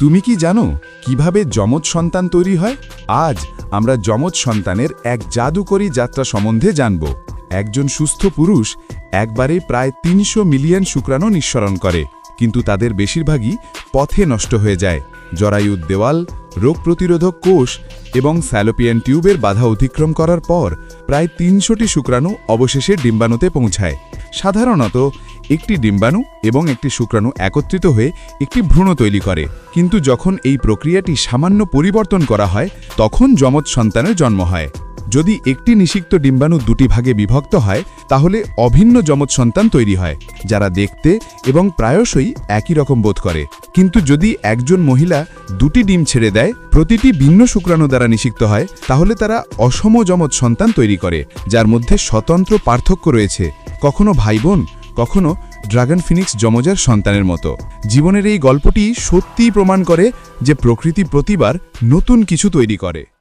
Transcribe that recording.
তুমি কি জানো কীভাবে যমজ সন্তান তৈরি হয়? আজ আমরা যমজ সন্তানের এক জাদুকরী যাত্রা সম্বন্ধে জানব। একজন সুস্থ পুরুষ একবারে প্রায় তিনশো মিলিয়ন শুক্রাণু নিঃসরণ করে, কিন্তু তাদের বেশিরভাগই পথে নষ্ট হয়ে যায়। জরায়ুর দেওয়াল, রোগ প্রতিরোধক কোষ এবং স্যালোপিয়ান টিউবের বাধা অতিক্রম করার পর প্রায় তিনশোটি শুক্রাণু অবশেষে ডিম্বাণুতে পৌঁছায়। সাধারণত একটি ডিম্বাণু এবং একটি শুক্রাণু একত্রিত হয়ে একটি ভ্রূণ তৈরি করে। কিন্তু যখন এই প্রক্রিয়াটি সামান্য পরিবর্তন করা হয়, তখন যমজ সন্তানের জন্ম হয়। যদি একটি নিষিক্ত ডিম্বাণু দুটি ভাগে বিভক্ত হয়, তাহলে অভিন্ন যমজ সন্তান তৈরি হয়, যারা দেখতে এবং প্রায়শই একই রকম বোধ করে। কিন্তু যদি একজন মহিলা দুটি ডিম ছেড়ে দেয়, প্রতিটি ভিন্ন শুক্রাণু দ্বারা নিষিক্ত হয়, তাহলে তারা অসম যমজ সন্তান তৈরি করে, যার মধ্যে স্বতন্ত্র পার্থক্য রয়েছে। কখনো ভাই বোন কখনো ড্রাগন ফিনিক্স যমজার সন্তানের মতো। জীবনের এই গল্পটি সত্যিই প্রমাণ করে যে প্রকৃতি প্রতিবার নতুন কিছু তৈরি করে।